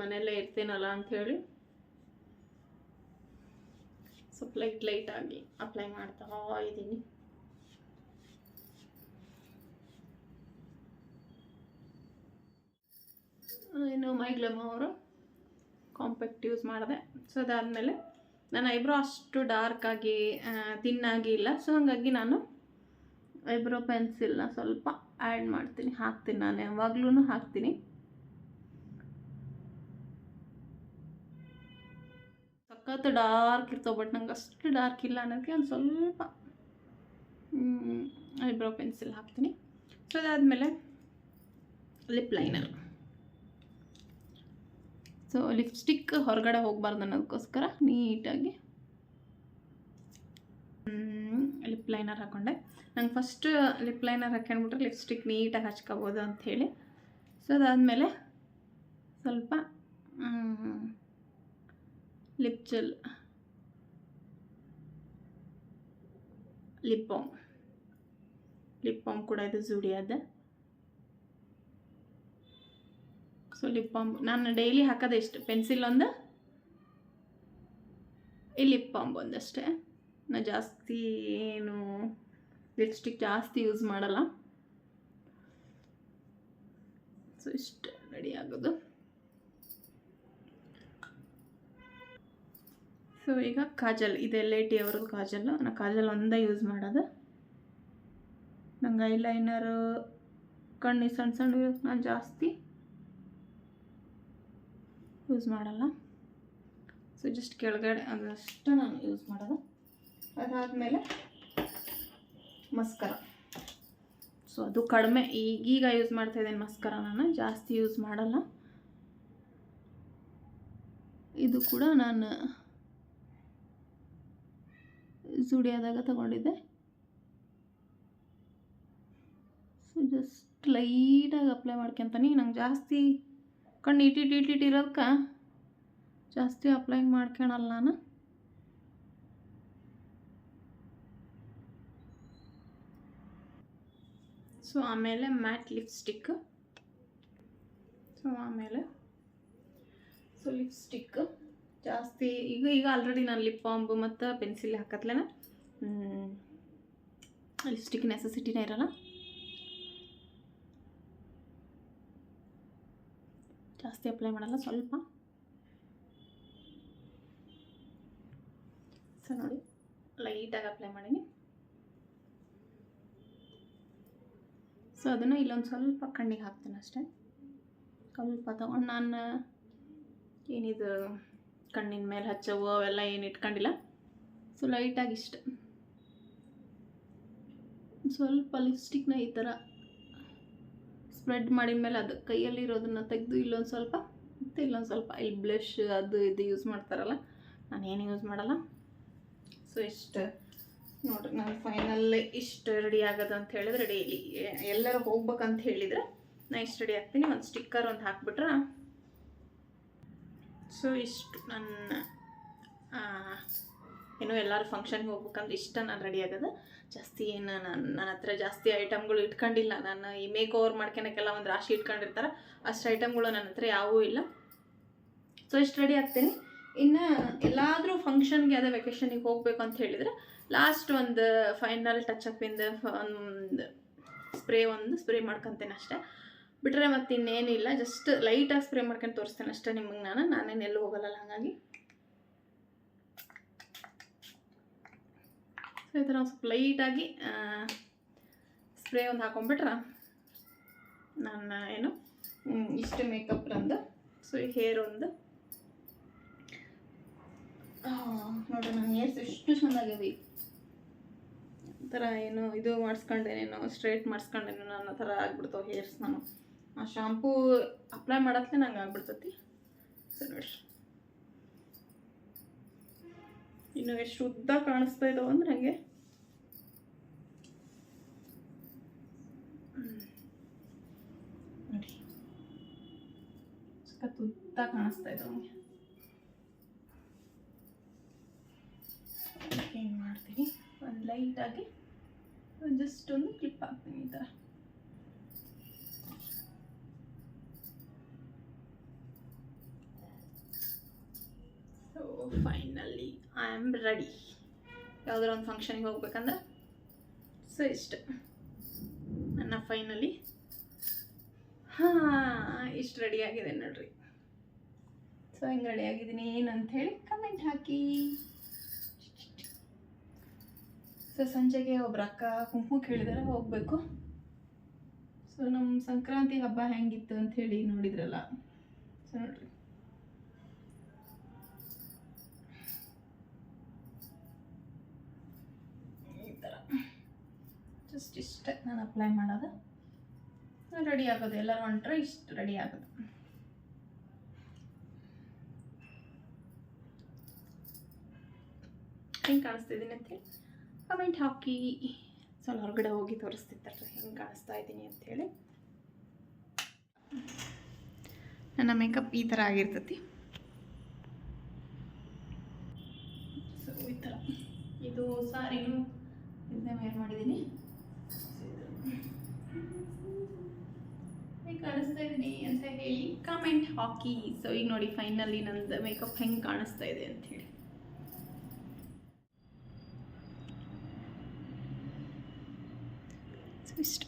ಮನೆಯಲ್ಲೇ ಇರ್ತೀನಲ್ಲ ಅಂಥೇಳಿ ಸ್ವಲ್ಪ ಲೈಟ್ ಲೈಟಾಗಿ ಅಪ್ಲೈ ಮಾಡ್ತಾ ಇದ್ದೀನಿ. ಇನ್ನು ಮೈಗ್ಲಮ್ ಅವರು. ಕಾಂಪ್ಯಾಕ್ಟ್ ಯೂಸ್ ಮಾಡಿದೆ. ಸೊ ಅದಾದಮೇಲೆ ನನ್ನ ಐಬ್ರೋ ಅಷ್ಟು ಡಾರ್ಕಾಗಿ ತಿನ್ನಾಗಿ ಇಲ್ಲ. ಸೊ ಹಾಗಾಗಿ ನಾನು ಐಬ್ರೋ ಪೆನ್ಸಿಲ್ನ ಸ್ವಲ್ಪ ಆ್ಯಡ್ ಮಾಡ್ತೀನಿ. ಹಾಕ್ತೀನಿ ನಾನು ಯಾವಾಗ್ಲೂ ಹಾಕ್ತೀನಿ. ಸಖತ್ ಡಾರ್ಕ್ ಇರ್ತವೆ ಬಟ್ ನಂಗೆ ಅಷ್ಟು ಡಾರ್ಕ್ ಇಲ್ಲ ಅನ್ನೋದಕ್ಕೆ ಒಂದು ಸ್ವಲ್ಪ ಐಬ್ರೋ ಪೆನ್ಸಿಲ್ ಹಾಕ್ತೀನಿ. ಸೊ ಅದಾದಮೇಲೆ ಲಿಪ್ ಲೈನರ್ ಸೊ ಲಿಪ್ಸ್ಟಿಕ್ ಹೊರಗಡೆ ಹೋಗಬಾರ್ದು ಅನ್ನೋದಕ್ಕೋಸ್ಕರ ನೀಟಾಗಿ ಲಿಪ್ ಲೈನರ್ ಹಾಕ್ಕೊಂಡೆ ನಂಗೆ ಫಸ್ಟ್ ಲಿಪ್ ಲೈನರ್ ಹಾಕ್ಕೊಂಡ್ಬಿಟ್ರೆ ಲಿಪ್ಸ್ಟಿಕ್ ನೀಟಾಗಿ ಹಚ್ಕೋಬೋದು ಅಂಥೇಳಿ ಸೊ ಅದಾದಮೇಲೆ ಸ್ವಲ್ಪ lip gel lip balm lip balm ಕೂಡ ಇದು ಜುಡಿಯಾದ ಸೊ ಲಿಪ್ ಬಾಮ್ ನಾನು ಡೈಲಿ ಹಾಕೋದು ಎಷ್ಟು? ಪೆನ್ಸಿಲ್ ಒಂದು? ಈ ಲಿಪ್ ಬಾಂಬ್ ಒಂದಷ್ಟೇ ನಾ ಜಾಸ್ತಿ ಏನು ಲಿಪ್ಸ್ಟಿಕ್ ಜಾಸ್ತಿ ಯೂಸ್ ಮಾಡಲ್ಲ. ಸೊ ಇಷ್ಟು ರೆಡಿ ಆಗೋದು. ಸೊ ಈಗ ಕಾಜಲ್. ಇದೆ ಎಲ್ ಐ ಟಿ ಅವ್ರದ್ದು ಕಾಜಲ್. ನಾನು ಕಾಜಲ್ ಒಂದೇ ಯೂಸ್ ಮಾಡೋದು. ನಂಗೆ ಐಲೈನರು ಕಣ್ಣಿ ಸಣ್ಣ ಸಣ್ಣ ನಾನು ಜಾಸ್ತಿ ಯೂಸ್ ಮಾಡಲ್ಲ. ಸೊ ಜಸ್ಟ್ ಕೆಳಗಡೆ ಅದಷ್ಟು ನಾನು ಯೂಸ್ ಮಾಡೋದು. ಅದಾದಮೇಲೆ ಮಸ್ಕರ. ಸೊ ಅದು ಕಡಿಮೆ ಈಗೀಗ ಯೂಸ್ ಮಾಡ್ತಾ ಇದ್ದೇನೆ ಮಸ್ಕರ ನಾನು, ಜಾಸ್ತಿ ಯೂಸ್ ಮಾಡಲ್ಲ. ಇದು ಕೂಡ ನಾನು ಜುಡಿಯಾದಾಗ ತಗೊಂಡಿದ್ದೆ. ಸೊ ಜಸ್ಟ್ ಲೈಟಾಗಿ ಅಪ್ಲೈ ಮಾಡ್ಕೊತಾನೆ. ನಂಗೆ ಜಾಸ್ತಿ ಕಣ್ಣು ಇಟಿಟ್ ಇಟ್ಟಿಟ್ಟು ಇರೋದಕ್ಕೆ ಜಾಸ್ತಿ ಅಪ್ಲೈ ಮಾಡ್ಕೊಳಲ್ಲ ನಾನು. ಸೊ ಆಮೇಲೆ ಮ್ಯಾಟ್ ಲಿಪ್ಸ್ಟಿಕ್ ಸೊ ಆಮೇಲೆ ಸೊ ಲಿಪ್ಸ್ಟಿಕ್ ಜಾಸ್ತಿ ಈಗ ಈಗ ಆಲ್ರೆಡಿ ನಾನು ಲಿಪ್ ಬಾಂಬ್ ಮತ್ತು ಪೆನ್ಸಿಲ್ ಹಾಕತ್ಲೇನ? ಲಿಪ್ಸ್ಟಿಕ್ ನೆಸಸಿಟಿನೇ ಇರಲ್ಲ. ಜಾಸ್ತಿ ಅಪ್ಲೈ ಮಾಡಲ್ಲ, ಸ್ವಲ್ಪ. ಸೊ ನೋಡಿ ಲೈಟಾಗಿ ಅಪ್ಲೈ ಮಾಡೀನಿ. ಸೊ ಅದನ್ನು ಇಲ್ಲೊಂದು ಸ್ವಲ್ಪ ಕಣ್ಣಿಗೆ ಹಾಕ್ತೀನಿ ಅಷ್ಟೇ. ಸ್ವಲ್ಪ ತಗೊಂಡು ನಾನು ಏನಿದು, ಕಣ್ಣಿನ ಮೇಲೆ ಹಚ್ಚವು ಅವೆಲ್ಲ ಏನು ಇಟ್ಕೊಂಡಿಲ್ಲ. ಸೊ ಲೈಟಾಗಿ ಇಷ್ಟ. ಸ್ವಲ್ಪ ಲಿಪ್ಸ್ಟಿಕ್ನ ಈ ಥರ ಸ್ಪ್ರೆಡ್ ಮಾಡಿದ ಮೇಲೆ ಅದು ಕೈಯಲ್ಲಿರೋದನ್ನು ತೆಗೆದು ಇಲ್ಲೊಂದು ಸ್ವಲ್ಪ, ಮತ್ತು ಇಲ್ಲೊಂದು ಸ್ವಲ್ಪ ಇಲ್ಲಿ ಬ್ಲಷ್ ಅದು ಇದು ಯೂಸ್ ಮಾಡ್ತಾರಲ್ಲ ನಾನು ಏನು ಯೂಸ್ ಮಾಡಲ್ಲ. ಸೊ ಇಷ್ಟು. ನೋಡ್ರಿ, ನಾನು ಫೈನಲ್ ಇಷ್ಟು ರೆಡಿ ಆಗೋದು ಅಂತ ಹೇಳಿದ್ರೆ ರೆಡಿ ಎಲ್ಲರೂ ಹೋಗ್ಬೇಕಂತ ಹೇಳಿದ್ರೆ ನಾನು ಇಷ್ಟು ರೆಡಿ ಆಗ್ತೀನಿ. ಒಂದು ಸ್ಟಿಕ್ಕರ್ ಒಂದು ಹಾಕ್ಬಿಟ್ರೆ? ಸೊ ಇಷ್ಟು ನನ್ನ ಏನೋ ಎಲ್ಲರೂ ಫಂಕ್ಷನ್ಗೆ ಹೋಗ್ಬೇಕಂದ್ರೆ ಇಷ್ಟ ನಾನು ರೆಡಿ ಆಗೋದು. ಜಾಸ್ತಿ ಏನು ನಾನು ನನ್ನ ಹತ್ರ ಜಾಸ್ತಿ ಐಟಮ್ಗಳು ಇಟ್ಕೊಂಡಿಲ್ಲ. ನಾನು ಈ ಮೇಕ್ ಓವರ್ ಮಾಡ್ಕೊಳಕ್ಕೆಲ್ಲ ಒಂದು ರಾಶಿ ಇಟ್ಕೊಂಡಿರ್ತಾರೆ, ಅಷ್ಟು ಐಟಮ್ಗಳು ನನ್ನ ಹತ್ರ ಯಾವೂ ಇಲ್ಲ. ಸೊ ಇಷ್ಟು ರೆಡಿ ಆಗ್ತೀನಿ. ಇನ್ನು ಎಲ್ಲಾದರೂ ಫಂಕ್ಷನ್ಗೆ ಅದೇ ವೆಕೇಷನಿಗೆ ಹೋಗಬೇಕು ಅಂತ ಹೇಳಿದರೆ ಲಾಸ್ಟ್ ಒಂದು ಫೈನಲ್ ಟಚ್ ಟಚಪ್ಪಿಂದ ಒಂದು ಸ್ಪ್ರೇ ಒಂದು ಸ್ಪ್ರೇ ಮಾಡ್ಕೊತೇನೆ ಅಷ್ಟೇ. ಬಿಟ್ಟರೆ ಮತ್ತು ಇನ್ನೇನಿಲ್ಲ ಜಸ್ಟ್ ಲೈಟಾಗಿ ಸ್ಪ್ರೇ ಮಾಡ್ಕೊಂಡು ತೋರಿಸ್ತೇನೆ ಅಷ್ಟೇ ನಿಮಗೆ ನಾನು. ನಾನೇನು ಎಲ್ಲೂ ಹೋಗಲ್ಲ ಹಾಗಾಗಿ. ಸೊ ಈ ಥರ ಒಂದು ಸ್ವಲ್ಪ ಲೈಟಾಗಿ ಸ್ಪ್ರೇ ಒಂದು ಹಾಕೊಂಡ್ಬಿಟ್ರೆ? ನನ್ನ ಏನು? ಇಷ್ಟು ಮೇಕಪ್ ನಂದು. ಸೊ ಈ ಹೇರ್ ಒಂದು. ಆ, ನೋಡ್ರಿ ನನ್ನ ಹೇರ್ಸ್ ಎಷ್ಟು ಚೆನ್ನಾಗಿವೆ. ಥರ ಏನು ಇದು ಮಾಡಿಸ್ಕೊಂಡೇನೇನೋ ಸ್ಟ್ರೈಟ್ ಮಾಡಿಸ್ಕೊಂಡೇನೋ ನನ್ನ ಥರ ಆಗ್ಬಿಡ್ತಾವೆ ಹೇರ್ಸ್ ನಾನು. ಆ ಶಾಂಪೂ ಅಪ್ಲೈ ಮಾಡತ್ಲೆ ನಂಗೆ ಆಗ್ಬಿಡ್ತತಿ. ಸೊ ನೋಡ್ರಿ. ಇನ್ನು ಎಷ್ಟು ಉದ್ದ ಕಾಣಿಸ್ತಾ ಇದ್ದಾವೆ ಅಂದ್ರೆ ನನಗೆ ನೋಡಿ. ಸಖತ್ ಉದ್ದ ಕಾಣಿಸ್ತಾ ಇದ್ದಾವೆ ಏನು ಮಾಡ್ತೀನಿ? ಒಂದು ಲೈಟಾಗಿ ಜಸ್ಟ್ ಒಂದು ಕ್ಲಿಪ್ ಹಾಕ್ತೀನಿ ಈ ಥರ ಫೈನಲಿ ಐ ಆಮ್ ರೆಡಿ ಯಾವುದಾರ ಒಂದು ಫಂಕ್ಷನಿಗೆ ಹೋಗ್ಬೇಕಂದ್ರೆ? ಸೊ ಇಷ್ಟು. ನನ್ನ ಫೈನಲಿ ಹಾಂ, ಇಷ್ಟು ರೆಡಿ ಆಗಿದೆ ನೋಡ್ರಿ. ಸೊ ಹಿಂಗೆ ರೆಡಿ ಆಗಿದ್ದೀನಿ. ಏನಂತ ಹೇಳಿ ಕಮೆಂಟ್ ಹಾಕಿ. ಸೊ ಸಂಜೆಗೆ ಒಬ್ರು ಅಕ್ಕ ಕುಂಕುಮ ಕೇಳಿದಾರೆ, ಹೋಗಬೇಕು. ಸೊ ನಮ್ಮ ಸಂಕ್ರಾಂತಿ ಹಬ್ಬ ಹೆಂಗಿತ್ತು ಅಂತ ಹೇಳಿ ನೋಡಿದ್ರಲ್ಲ. ಸೊ ನೋಡ್ರಿ. ಜಸ್ಟ್ ನಾನು ಅಪ್ಲೈ ಮಾಡೋದು. ರೆಡಿ ಆಗೋದು, ಎಲ್ಲರೂ ಹೊಂಟ್ರೆ ಇಷ್ಟು ರೆಡಿ ಆಗೋದು. ಹೆಂಗೆ ಕಾಣಿಸ್ತಿದ್ದೀನಿ ಅಂತೇಳಿ ಕಮೆಂಟ್ ಹಾಕಿ. ಸ್ವಲ್ಪ ಹೊರಗಡೆ ಹೋಗಿ ತೋರಿಸ್ತಿರ್ತಾರೆ ಹೆಂಗೆ ಕಾಣಿಸ್ತಾ ಇದ್ದೀನಿ ಅಂಥೇಳಿ ನನ್ನ ಮೇಕಪ್ ಈ ಥರ ಆಗಿರ್ತೈತಿ. ಸೊ ಈ ಥರ. ಇದು ಸಾರಿನೂ ಇದನ್ನೇ ವೇರ್ ಮಾಡಿದ್ದೀನಿ. ಕಾಣಿಸ್ತಾ ಇದ್ದೀನಿ ಅಂತ ಹೇಳಿ ಕಾಮೆಂಟ್ ಹಾಕಿ. ಸೊ ಈಗ ನೋಡಿ ಫೈನಲಿ ನಂದು ಮೇಕಪ್ ಹೆಂಗೆ ಕಾಣಿಸ್ತಾ ಇದೆ ಅಂತ ಹೇಳಿ. ಸೊ ಇಷ್ಟು.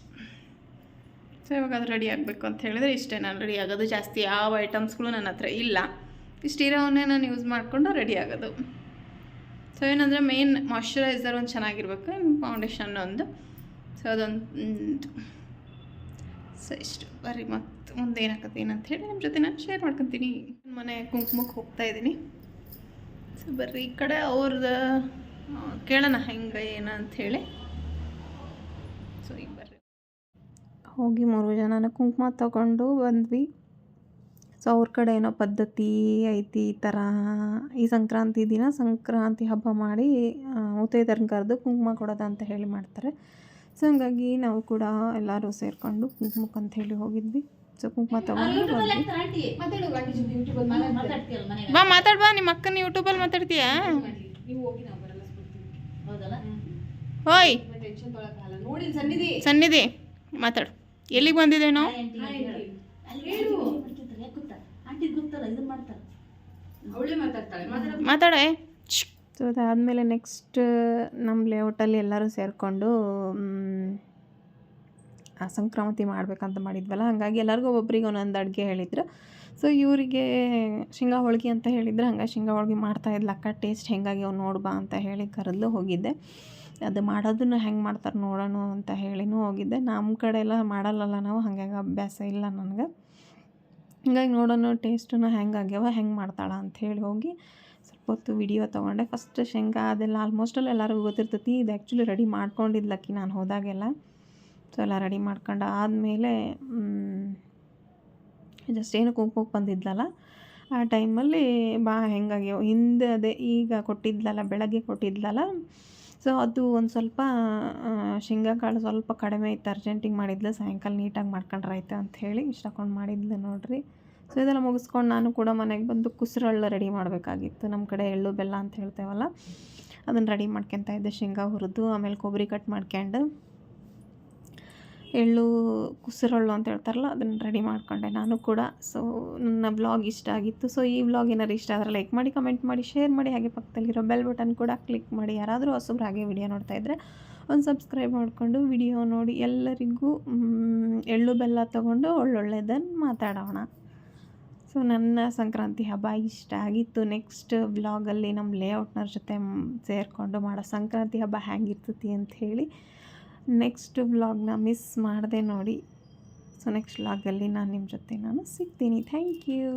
ಸೊ ಇವಾಗ ಅದು ರೆಡಿ ಆಗಬೇಕು ಅಂತ ಹೇಳಿದ್ರೆ ಇಷ್ಟೇ. ನಾನು ರೆಡಿ ಆಗೋದು ಜಾಸ್ತಿ ಯಾವ ಐಟಮ್ಸ್ಗಳು ನನ್ನ ಹತ್ರ ಇಲ್ಲ. ಇಷ್ಟಿರೋವನ್ನೇ ನಾನು ಯೂಸ್ ಮಾಡಿಕೊಂಡು ರೆಡಿ ಆಗೋದು. ಸೊ ಏನಂದರೆ ಮೇನ್ ಮಾಯ್ಶ್ಚರೈಸರ್ ಒಂದು ಚೆನ್ನಾಗಿರ್ಬೇಕು ಫೌಂಡೇಶನ್ ಒಂದು. ಸೊ ಅದೊಂದು ಸೊ ಇಷ್ಟು. ಬರ್ರಿ ಮತ್ತು ಮುಂದೆ ಏನಾಗತ್ತೆ ಏನಂತ ಹೇಳಿ ನಿಮ್ಮ ಜೊತೆ ನಾನು ಶೇರ್ ಮಾಡ್ಕೊತೀನಿ ಮನೆ ಕುಂಕುಮಕ್ಕೆ ಹೋಗ್ತಾ ಇದ್ದೀನಿ ಸೊ ಬರ್ರಿ ಈ ಕಡೆ ಅವ್ರದ್ದು ಕೇಳೋಣ ಹೆಂಗೆ, ಏನು ಅಂಥೇಳಿ ಸೊ ಈಗ ಬರ್ರಿ. ಹೋಗಿ ಮೂರು ಜನನ ಕುಂಕುಮ ತಗೊಂಡು ಬಂದ್ವಿ. ಸೊ ಅವ್ರ ಕಡೆ ಏನೋ ಪದ್ಧತಿ ಐತಿ ಈ ಥರ ಈ ಸಂಕ್ರಾಂತಿ ದಿನ ಸಂಕ್ರಾಂತಿ ಹಬ್ಬ ಮಾಡಿ ಮುತ್ತೈದರನ್ನ ಕರೆದು ಕುಂಕುಮ ಕೊಡೋದು ಅಂತ ಹೇಳಿ ಮಾಡ್ತಾರೆ. ಸೊ ಹಂಗಾಗಿ ನಾವು ಕೂಡ ಎಲ್ಲರೂ ಸೇರಿಕೊಂಡು ಕುಂಕುಮಕ್ಕೆ ಅಂತ ಹೇಳಿ ಹೋಗಿದ್ವಿ. ಸೊ ಕುಂಕುಮ ತಗೊಂಡು ಬಾ ಮಾತಾಡ್ ಬಾ ನಿಮ್ಮ ಅಕ್ಕನ ಯೂಟ್ಯೂಬಲ್ಲಿ ಮಾತಾಡ್ತೀಯಾ? ಓಯ್! ನೋಡಿ ಸನ್ನಿಧಿ? ಸನ್ನಿಧಿ ಮಾತಾಡು. ಎಲ್ಲಿಗೆ ಬಂದಿದೆ ನಾವು? ಮಾತಾಡೆ ಸೊ ಅದಾದಮೇಲೆ ನೆಕ್ಸ್ಟ್ ನಮ್ಮ ಲೇಔಟಲ್ಲಿ ಎಲ್ಲರೂ ಸೇರಿಕೊಂಡು ಸಂಕ್ರಾಂತಿ ಮಾಡಬೇಕಂತ ಮಾಡಿದ್ವಲ್ಲ, ಹಾಗಾಗಿ ಎಲ್ಲರಿಗೂ ಒಬ್ಬರಿಗೆ ಒಂದೊಂದು ಅಡುಗೆ ಹೇಳಿದ್ರು. ಸೊ ಇವರಿಗೆ ಶೇಂಗಾ ಹೋಳಿಗೆ ಅಂತ ಹೇಳಿದ್ರೆ ಹಂಗೆ ಶೇಂಗಾ ಹೋಳಿಗೆ ಮಾಡ್ತಾ ಇದ್ಲ. ಅಕ್ಕ ಟೇಸ್ಟ್ ಅವ್ನು ನೋಡ್ಬಾ ಅಂತ ಹೇಳಿ ಕರೆದು ಹೋಗಿದ್ದೆ. ಅದು ಮಾಡೋದನ್ನು ಹೆಂಗೆ ಮಾಡ್ತಾರೆ ನೋಡೋಣ ಅಂತ ಹೇಳಿನೂ ಹೋಗಿದ್ದೆ. ನಮ್ಮ ಕಡೆ ಎಲ್ಲ ಮಾಡಲ್ಲಲ್ಲ ನಾವು, ಹಾಗಾಗಿ ಅಭ್ಯಾಸ ಇಲ್ಲ ನನಗೆ. ಹಿಂಗಾಗಿ ನೋಡೋಣ ಟೇಸ್ಟನ್ನು ಹೆಂಗೆ ಆಗ್ಯಾವ, ಹೆಂಗೆ ಮಾಡ್ತಾಳೆ ಅಂತ ಹೇಳಿ ಹೋಗಿ ಹೊತ್ತು ವಿಡಿಯೋ ತೊಗೊಂಡೆ. ಫಸ್ಟ್ ಶೇಂಗಾ ಅದೆಲ್ಲ ಆಲ್ಮೋಸ್ಟ್ ಅಲ್ಲಿ ಎಲ್ಲರಿಗೂ ಗೊತ್ತಿರ್ತೈತಿ. ಇದು ಆ್ಯಕ್ಚುಲಿ ರೆಡಿ ಮಾಡ್ಕೊಂಡಿದ್ಲಕ್ಕಿ ನಾನು ಹೋದಾಗೆಲ್ಲ. ಸೊ ಎಲ್ಲ ರೆಡಿ ಮಾಡ್ಕೊಂಡು ಆದಮೇಲೆ ಜಸ್ಟ್ ಏನು ಕುಂಕುಮಕ್ಕೆ ಬಂದಿದ್ಲಲ್ಲ, ಆ ಟೈಮಲ್ಲಿ ಬಾ ಹೆಂಗಾಗಿ ಹಿಂದೆ ಅದೇ ಈಗ ಕೊಟ್ಟಿದ್ಲಲ್ಲ, ಬೆಳಗ್ಗೆ ಕೊಟ್ಟಿದ್ಲಲ್ಲ ಸೊ ಅದು ಒಂದು ಸ್ವಲ್ಪ ಶೇಂಗಾಕಾಳು ಶೇಂಗಾ ಕಾಳು ಸ್ವಲ್ಪ ಕಡಿಮೆ ಇತ್ತು ಅರ್ಜೆಂಟಿಗೆ ಮಾಡಿದ್ಲು, ಸಾಯಂಕಾಲ ನೀಟಾಗಿ ಮಾಡ್ಕೊಂಡ್ರಾಯ್ತು ಅಂಥೇಳಿ ಇಷ್ಟಕೊಂಡು ಮಾಡಿದ್ಲು ನೋಡ್ರಿ. ಸೊ ಇದೆಲ್ಲ ಮುಗಿಸ್ಕೊಂಡು ನಾನು ಕೂಡ ಮನೆಗೆ ಬಂದು ಕುಸ್ರಳ್ಳು ರೆಡಿ ಮಾಡಬೇಕಾಗಿತ್ತು. ನಮ್ಮ ಕಡೆ ಎಳ್ಳು, ಬೆಲ್ಲ ಅಂತ ಹೇಳ್ತೇವಲ್ಲ? ಅದನ್ನು ರೆಡಿ ಮಾಡ್ಕೊತ ಇದ್ದೆ. ಶೇಂಗಾ ಹುರಿದು, ಆಮೇಲೆ ಕೊಬ್ಬರಿ ಕಟ್ ಮಾಡ್ಕೊಂಡು ಎಳ್ಳು, ಕುಸರಳ್ಳು ಅಂತ ಹೇಳ್ತಾರಲ್ಲ, ಅದನ್ನು ರೆಡಿ ಮಾಡ್ಕೊಂಡೆ ನಾನು ಕೂಡ. ಸೊ ನನ್ನ ಬ್ಲಾಗ್ ಇಷ್ಟ ಆಗಿತ್ತು. ಸೊ ಈ ಬ್ಲಾಗ್ ಏನಾದ್ರು ಇಷ್ಟ ಆದರೆ ಲೈಕ್ ಮಾಡಿ ಕಮೆಂಟ್ ಮಾಡಿ ಶೇರ್ ಮಾಡಿ. ಹಾಗೆ ಪಕ್ಕದಲ್ಲಿರೋ ಬೆಲ್ ಬಟನ್ ಕೂಡ ಕ್ಲಿಕ್ ಮಾಡಿ. ಯಾರಾದರೂ ಹೊಸಬ್ರು ಹಾಗೆ ವಿಡಿಯೋ ನೋಡ್ತಾ ಇದ್ದರೆ ಒಂದು ಸಬ್ಸ್ಕ್ರೈಬ್ ಮಾಡಿಕೊಂಡು ವಿಡಿಯೋ ನೋಡಿ ಎಲ್ಲರಿಗೂ ಎಳ್ಳು, ಬೆಲ್ಲ ತೊಗೊಂಡು ಒಳ್ಳೊಳ್ಳೆದನ್ನು ಮಾತಾಡೋಣ. ಸೊ, ನನ್ನ ಸಂಕ್ರಾಂತಿ ಹಬ್ಬ ಇಷ್ಟ ಆಗಿತ್ತು. ನೆಕ್ಸ್ಟ್ ವ್ಲಾಗಲ್ಲಿ ನಮ್ಮ ಲೇಔಟ್ನವ್ರ ಜೊತೆ ಸೇರಿಕೊಂಡು ಮಾಡೋ ಸಂಕ್ರಾಂತಿ ಹಬ್ಬ ಹೇಗಿರ್ತತಿ ಅಂತ ಹೇಳಿ, ನೆಕ್ಸ್ಟ್ ವ್ಲಾಗ್ನ ಮಿಸ್ ಮಾಡಿದೆ ನೋಡಿ. ಸೊ, ನೆಕ್ಸ್ಟ್ ವ್ಲಾಗಲ್ಲಿ ನಾನು ನಿಮ್ಮ ಜೊತೆ ನಾನು ಸಿಗ್ತೀನಿ. Thank you.